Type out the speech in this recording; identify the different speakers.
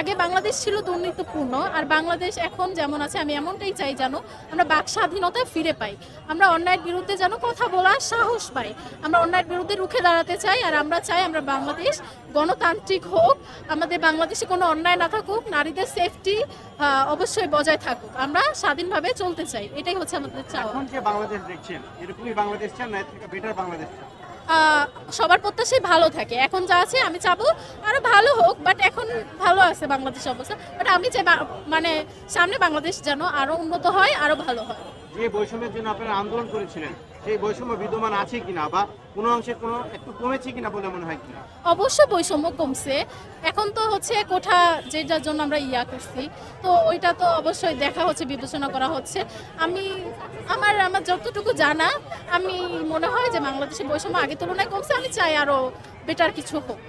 Speaker 1: আগে বাংলাদেশ ছিল দুর্নীতিপূর্ণ, আর বাংলাদেশ এখন যেমন আছে, আমি এমনটাই চাই যেন আমরা বাক স্বাধীনতা ফিরে পাই। আমরা অন্যায়ের বিরুদ্ধে যেন কথা বলার সাহস পাই। আমরা অন্যায়ের বিরুদ্ধে রুখে দাঁড়াতে চাই, আর আমরা চাই আমরা বাংলাদেশ গণতান্ত্রিক হোক, আমাদের বাংলাদেশে কোনো অন্যায় না থাকুক, নারীদের সেফটি অবশ্যই বজায় থাকুক। আমরা স্বাধীনভাবে চলতে চাই। এটাই হচ্ছে আমাদের চাওয়া।
Speaker 2: বাংলাদেশ দেখছেন, এরকমই বাংলাদেশ চান, না বেটার বাংলাদেশ চান?
Speaker 1: সবার প্রত্যাশাই ভালো থাকে। এখন যা আছে আমি চাবো। আরও ভালো হোক বাট এখন ভালো আছে বাংলাদেশ অবস্থা। বাট আমি চাই মানে সামনে বাংলাদেশ যেন আরও উন্নত হয় আরও ভালো হয়।
Speaker 2: যে বৈষম্যের জন্য আপনারা আন্দোলন করেছিলেন সেই বৈষম্য বিদ্যমান আছে কিনা বা কোনো অংশে কোনো একটু কমেছে কিনা বলে মনে হয় কিনা?
Speaker 1: অবশ্য বৈষম্য কমছে। এখন তো হচ্ছে কোঠা যেটার জন্য আমরা ইয়া করছি তো ওইটা তো অবশ্যই দেখা হচ্ছে বিবেচনা করা হচ্ছে। আমি আমার আমার যতটুকু জানা, আমি মনে হয় যে বাংলাদেশে বৈষম্য আগে তুলনায় কমছে, আমি চাই আরও বেটার কিছু হোক।